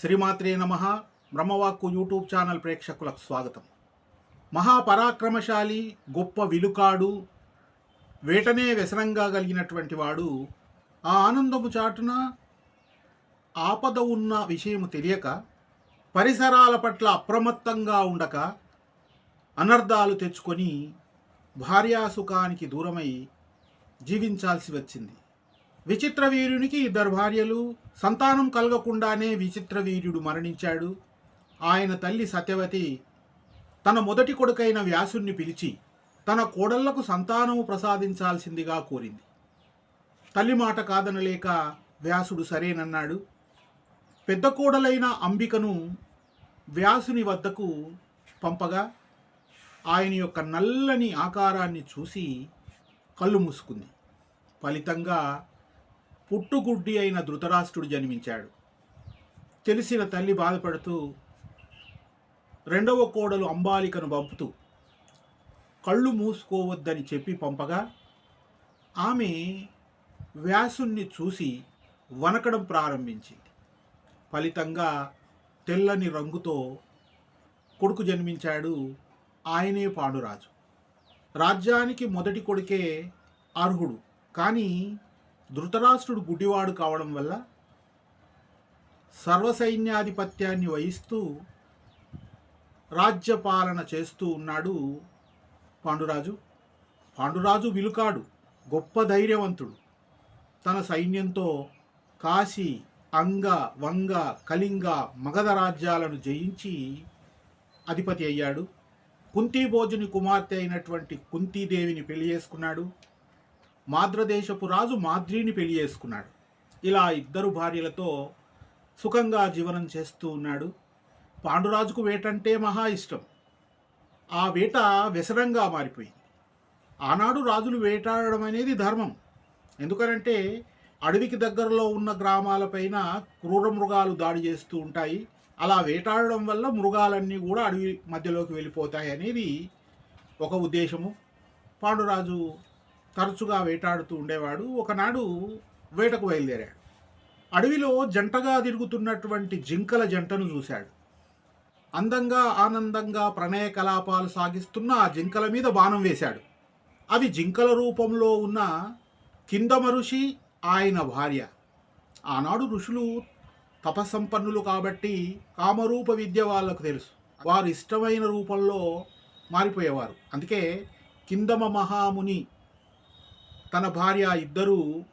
శ్రీమాత్రే నమ. బ్రహ్మవాక్కు YouTube channel ప్రేక్షకులకు స్వాగతం. మహాపరాక్రమశాలి గొప్ప విలుకాడు వేటనే వ్యసనంగా కలిగినటువంటి వాడు ఆ ఆనందము చాటున ఆపద ఉన్న విషయము తెలియక పరిసరాల పట్ల అప్రమత్తంగా ఉండక అనర్థాలు తెచ్చుకొని భార్యాసుఖానికి దూరమై జీవించాల్సి వచ్చింది. విచిత్ర వీరునికి ఇద్దరు భార్యలు. సంతానం కలగకుండానే విచిత్ర వీర్యుడు మరణించాడు. ఆయన తల్లి సత్యవతి తన మొదటి కొడుకైన వ్యాసుణ్ణి పిలిచి తన కోడళ్ళకు సంతానము ప్రసాదించాల్సిందిగా కోరింది. తల్లి మాట కాదనలేక వ్యాసుడు సరేనన్నాడు. పెద్ద కోడలైన అంబికను వ్యాసుని వద్దకు పంపగా ఆయన యొక్క నల్లని ఆకారాన్ని చూసి కళ్ళు మూసుకుంది. ఫలితంగా పుట్టుగుడ్డి అయిన ధృతరాష్ట్రుడు జన్మించాడు. తెలిసిన తల్లి బాధపడుతూ రెండవ కోడలు అంబాలికను పంపుతూ కళ్ళు మూసుకోవద్దని చెప్పి పంపగా ఆమె వ్యాసుణ్ణి చూసి వనకడం ప్రారంభించింది. ఫలితంగా తెల్లని రంగుతో కొడుకు జన్మించాడు ఆయనే పాండురాజు. రాజ్యానికి మొదటి కొడుకే అర్హుడు. కానీ ధృతరాష్ట్రుడు గుడ్డివాడు కావడం వల్ల సర్వసైన్యాధిపత్యాన్ని వహిస్తూ రాజ్యపాలన చేస్తూ ఉన్నాడు పాండురాజు. పాండురాజు విలుకాడు గొప్ప ధైర్యవంతుడు. తన సైన్యంతో కాశీ అంగ వంగ కళింగ మగధ రాజ్యాలను జయించి అధిపతి అయ్యాడు. కుంతీభోజుని కుమార్తె అయినటువంటి కుంతీదేవిని పెళ్ళి చేసుకున్నాడు. మాద్రదేశపు రాజు మాద్రిని పెళ్ళి చేసుకున్నాడు. ఇలా ఇద్దరు భార్యలతో సుఖంగా జీవనం చేస్తూ ఉన్నాడు. పాండురాజుకు వేటంటే మహా ఇష్టం. ఆ వేట వ్యసనంగా మారిపోయింది. ఆనాడు రాజులు వేటాడడం అనేది ధర్మం. ఎందుకనంటే అడవికి దగ్గరలో ఉన్న గ్రామాలపైన క్రూర మృగాలు దాడి చేస్తూ ఉంటాయి. అలా వేటాడడం వల్ల మృగాలన్నీ కూడా అడవి మధ్యలోకి వెళ్ళిపోతాయి అనేది ఒక ఉద్దేశము. పాండురాజు తరచుగా వేటాడుతూ ఉండేవాడు. ఒకనాడు వేటకు బయలుదేరాడు. అడవిలో జంటగా తిరుగుతున్నటువంటి జింకల జంటను చూశాడు. అందంగా ఆనందంగా ప్రణయ కలాపాలు సాగిస్తున్న ఆ జింకల మీద బాణం వేశాడు. అవి జింకల రూపంలో ఉన్న కిందమ ఋషి ఆయన భార్య. ఆనాడు ఋషులు తపసంపన్నులు కాబట్టి కామరూప విద్య వాళ్ళకు తెలుసు. వారు ఇష్టమైన రూపంలో మారిపోయేవారు. అందుకే కిందమ మహాముని తన భార్య ఇద్దరూ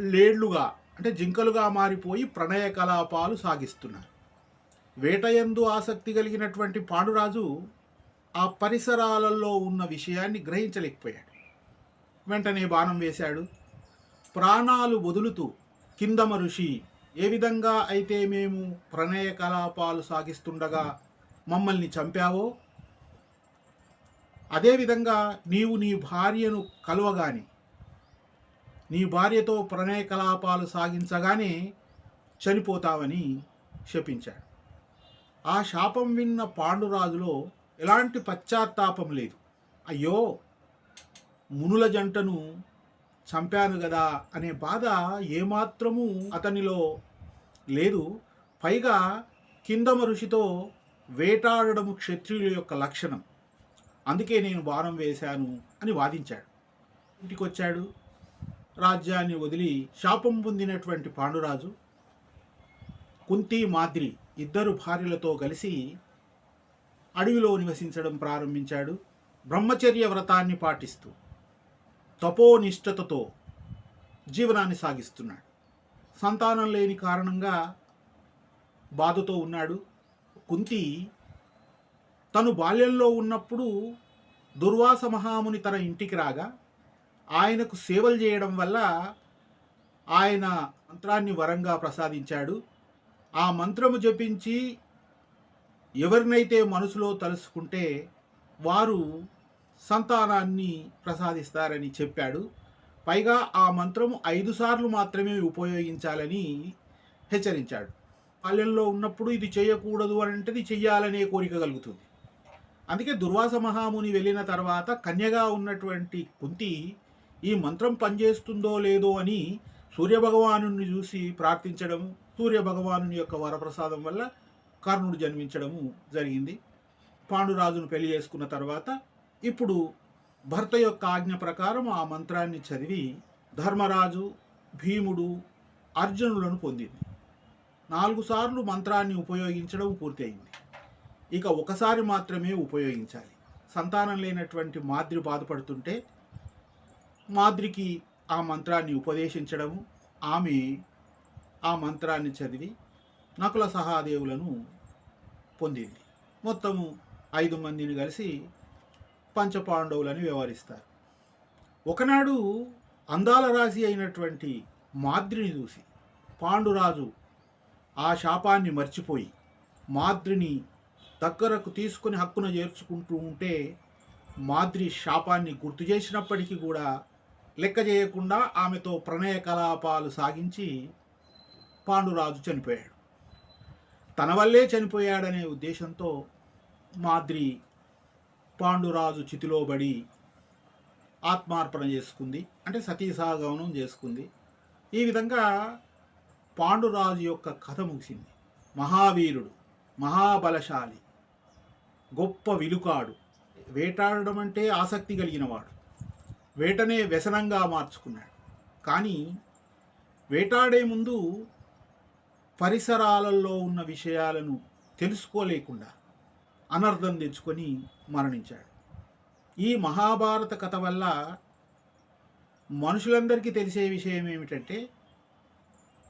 లేడ్లుగా అంటే జింకలుగా మారిపోయి ప్రణయ కలాపాలు సాగిస్తున్నారు. వేటయందు ఆసక్తి కలిగినటువంటి పాండురాజు ఆ పరిసరాలలో ఉన్న విషయాన్ని గ్రహించలేకపోయాడు. వెంటనే బాణం వేశాడు. ప్రాణాలు వదులుతూ కిందమ ఋషి ఏ విధంగా అయితే మేము ప్రణయ కలాపాలు సాగిస్తుండగా మమ్మల్ని చంపావో అదేవిధంగా నీవు నీ భార్యను కలవగాని నీ భార్యతో ప్రణయ కలాపాలు సాగించగానే చనిపోతావని శపించాడు. ఆ శాపం విన్న పాండురాజులో ఎలాంటి పశ్చాత్తాపం లేదు. అయ్యో మునుల జంటను చంపాను కదా అనే బాధ ఏమాత్రము అతనిలో లేదు. పైగా కిందమ ఋషితో వేటాడడం క్షత్రియుల యొక్క లక్షణం. అందుకే నేను భారం వేశాను అని వాదించాడు. ఇంటికి వచ్చాడు రాజ్యాన్ని వదిలి శాపం పొందినటువంటి పాండురాజు కుంతి మాద్రి ఇద్దరు భార్యలతో కలిసి అడవిలో నివసించడం ప్రారంభించాడు. బ్రహ్మచర్య వ్రతాన్ని పాటిస్తూ తపోనిష్టతతో జీవనాన్ని సాగిస్తున్నాడు. సంతానం లేని కారణంగా బాధతో ఉన్నాడు. కుంతి తను బాల్యంలో ఉన్నప్పుడు దుర్వాస మహాముని తన ఇంటికి రాగా ఆయనకు సేవలు చేయడం వల్ల ఆయన మంత్రాన్ని వరంగా ప్రసాదించాడు. ఆ మంత్రము జపించి ఎవరినైతే మనసులో తలుసుకుంటే వారు సంతానాన్ని ప్రసాదిస్తారని చెప్పాడు. పైగా ఆ మంత్రము ఐదు సార్లు మాత్రమే ఉపయోగించాలని హెచ్చరించాడు. బాల్యంలో ఉన్నప్పుడు ఇది చేయకూడదు అని అంటే ఇది చెయ్యాలనే కోరిక కలుగుతుంది. అందుకే దుర్వాస మహాముని వెళ్ళిన తర్వాత కన్యగా ఉన్నటువంటి కుంతి ఈ మంత్రం పనిచేస్తుందో లేదో అని సూర్యభగవాను చూసి ప్రార్థించడం సూర్య భగవానుని యొక్క వరప్రసాదం వల్ల కర్ణుడు జన్మించడము జరిగింది. పాండురాజును పెళ్ళి చేసుకున్న తర్వాత ఇప్పుడు భర్త యొక్క ఆజ్ఞ ప్రకారం ఆ మంత్రాన్ని చదివి ధర్మరాజు భీముడు అర్జునులను పొందింది. నాలుగు సార్లు మంత్రాన్ని ఉపయోగించడం పూర్తయింది. ఇక ఒకసారి మాత్రమే ఉపయోగించాలి. సంతానం లేనటువంటి మాద్రి బాధపడుతుంటే మాద్రికి ఆ మంత్రాన్ని ఉపదేశించడము ఆమె ఆ మంత్రాన్ని చదివి నకుల సహాదేవులను పొందింది. మొత్తము ఐదు మందిని కలిసి పంచపాండవులని వ్యవహరిస్తారు. ఒకనాడు అందాల రాశి అయినటువంటి మాద్రిని చూసి పాండురాజు ఆ శాపాన్ని మర్చిపోయి మాద్రిని దగ్గరకు తీసుకుని హక్కును చేర్చుకుంటూ ఉంటే మాద్రి శాపాన్ని గుర్తు చేసినప్పటికీ కూడా లెక్క చేయకుండా ఆమెతో ప్రణయ కలాపాలు సాగించి పాండురాజు చనిపోయాడు. తన వల్లే చనిపోయాడనే ఉద్దేశంతో మాద్రి పాండురాజు చితిలోబడి ఆత్మార్పణ చేసుకుంది. అంటే సతీసాగమనం చేసుకుంది. ఈ విధంగా పాండురాజు యొక్క కథ ముగిసింది. మహావీరుడు మహాబలశాలి గొప్ప విలుకాడు. వేటాడడం అంటే ఆసక్తి కలిగినవాడు. వేటనే వ్యసనంగా మార్చుకున్నాడు. కానీ వేటాడే ముందు పరిసరాలలో ఉన్న విషయాలను తెలుసుకోలేకుండా అనర్థం తెచ్చుకొని మరణించాడు. ఈ మహాభారత కథ వల్ల మనుషులందరికీ తెలిసే విషయం ఏమిటంటే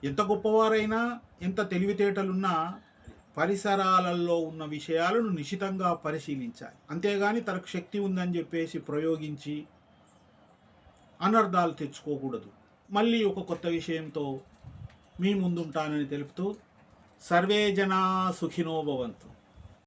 ఎంత గొప్పవారైనా ఎంత తెలివితేటలున్నా పరిసరాలలో ఉన్న విషయాలను నిశితంగా పరిశీలించాలి. అంతేగాని తనకు శక్తి ఉందని చెప్పేసి ప్రయోగించి అనర్థాలు తెచ్చుకోకూడదు. మళ్ళీ ఒక కొత్త విషయంతో మీ ముందుంటానని తెలుపుతూ సర్వే జనా సుఖినో భవంతు.